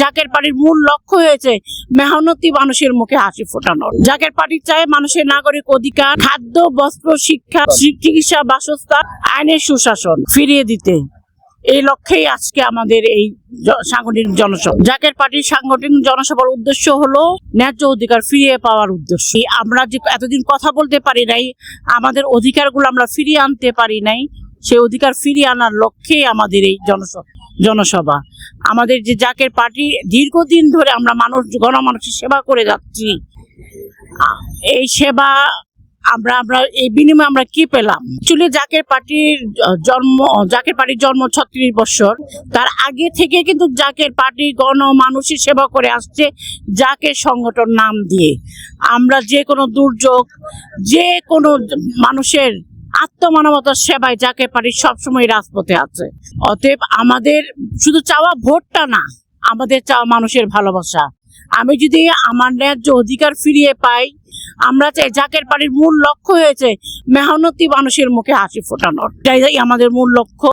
জাকের পার্টির মূল লক্ষ্য হয়েছে মেহনতি মানুষের মুখে হাসি ফোটানোর। জাকের পার্টি চায় মানুষের নাগরিক অধিকার, খাদ্য, বস্ত্র, শিক্ষা, চিকিৎসা, বাসস্থান, আইনের সুশাসন ফিরিয়ে দিতে। এই লক্ষ্যেই আজকে আমাদের এই সাংগঠনিক জনসভা। জাকের পার্টির সাংগঠনিক জনসভার উদ্দেশ্য হলো ন্যায্য অধিকার ফিরিয়ে পাওয়ার উদ্দেশ্য। আমরা যে এতদিন কথা বলতে পারি নাই, আমাদের অধিকারগুলো আমরা ফিরিয়ে আনতে পারি নাই, সেই অধিকার ফিরিয়ে আনার লক্ষ্যেই আমাদের এই জনসভা। জনসভা। আমাদের যে জাকের পার্টি দীর্ঘদিন ধরে আমরা মানুষ, গণমানুষের সেবা করে যাচ্ছি। এই সেবা আমরা আমরা, এই বিনিময়ে আমরা কি পেলাম? চুলে জাকের পার্টির জন্ম, জাকের পার্টির জন্ম ছত্রিশ বছর। তার আগে থেকে কিন্তু জাকের পার্টি গণ মানুষের সেবা করে আসছে জাকের সংগঠন নাম দিয়ে। আমরা যে কোনো দুর্যোগ, যে কোনো মানুষের আত্মমানবতার সেবায় যাকে পারি সবসময় রাজপথে আছে। অতএব আমাদের শুধু চাওয়া ভোটটা না, আমাদের চাওয়া মানুষের ভালোবাসা। আমি যদি আমার ন্যায্য অধিকার ফিরিয়ে পাই, আমরা চাই জাকের পাড়ির মূল লক্ষ্য হয়েছে মেহনতি মানুষের মুখে হাসি ফোটানোর। এটাই আমাদের মূল লক্ষ্য।